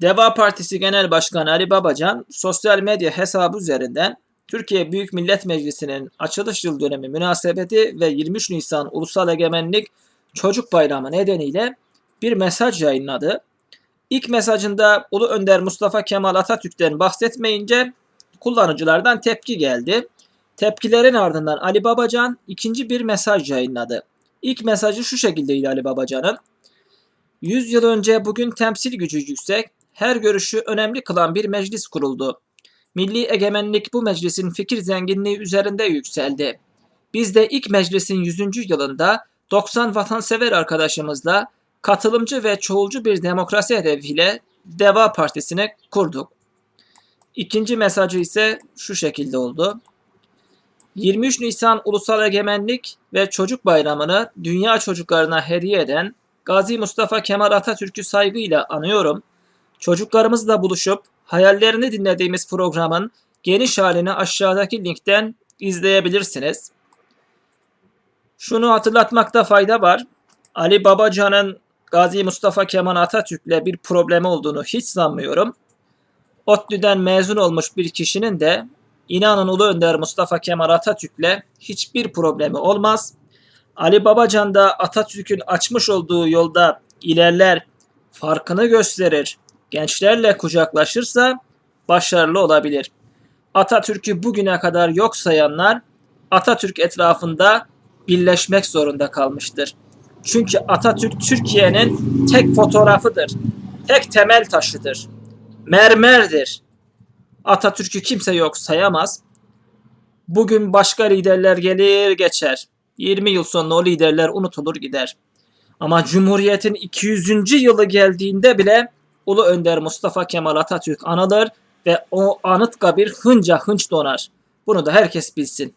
Deva Partisi Genel Başkanı Ali Babacan sosyal medya hesabı üzerinden Türkiye Büyük Millet Meclisi'nin açılış yıl dönemi münasebeti ve 23 Nisan Ulusal Egemenlik Çocuk Bayramı nedeniyle bir mesaj yayınladı. İlk mesajında Ulu Önder Mustafa Kemal Atatürk'ten bahsetmeyince kullanıcılardan tepki geldi. Tepkilerin ardından Ali Babacan ikinci bir mesaj yayınladı. İlk mesajı şu şekildeydi Ali Babacan'ın. 100 yıl önce bugün temsil gücü yüksek, her görüşü önemli kılan bir meclis kuruldu. Milli egemenlik bu meclisin fikir zenginliği üzerinde yükseldi. Biz de ilk meclisin 100. yılında 90 vatansever arkadaşımızla katılımcı ve çoğulcu bir demokrasi hedefiyle Deva Partisi'ni kurduk. İkinci mesajı ise şu şekilde oldu. 23 Nisan Ulusal Egemenlik ve Çocuk Bayramı'nı dünya çocuklarına hediye eden Gazi Mustafa Kemal Atatürk'ü saygıyla anıyorum. Çocuklarımızla buluşup hayallerini dinlediğimiz programın geniş halini aşağıdaki linkten izleyebilirsiniz. Şunu hatırlatmakta fayda var. Ali Babacan'ın Gazi Mustafa Kemal Atatürk'le bir problemi olduğunu hiç sanmıyorum. ODTÜ'den mezun olmuş bir kişinin de inanın Ulu Önder Mustafa Kemal Atatürk'le hiçbir problemi olmaz. Ali Babacan da Atatürk'ün açmış olduğu yolda ilerler, farkını gösterir, gençlerle kucaklaşırsa başarılı olabilir. Atatürk'ü bugüne kadar yok sayanlar Atatürk etrafında birleşmek zorunda kalmıştır. Çünkü Atatürk Türkiye'nin tek fotoğrafıdır. Tek temel taşıdır. Mermerdir. Atatürk'ü kimse yok sayamaz. Bugün başka liderler gelir geçer. 20 yıl sonra o liderler unutulur gider. Ama Cumhuriyet'in 200. yılı geldiğinde bile Ulu Önder Mustafa Kemal Atatürk anılır ve o anıt kabir hınca hınç donar. Bunu da herkes bilsin.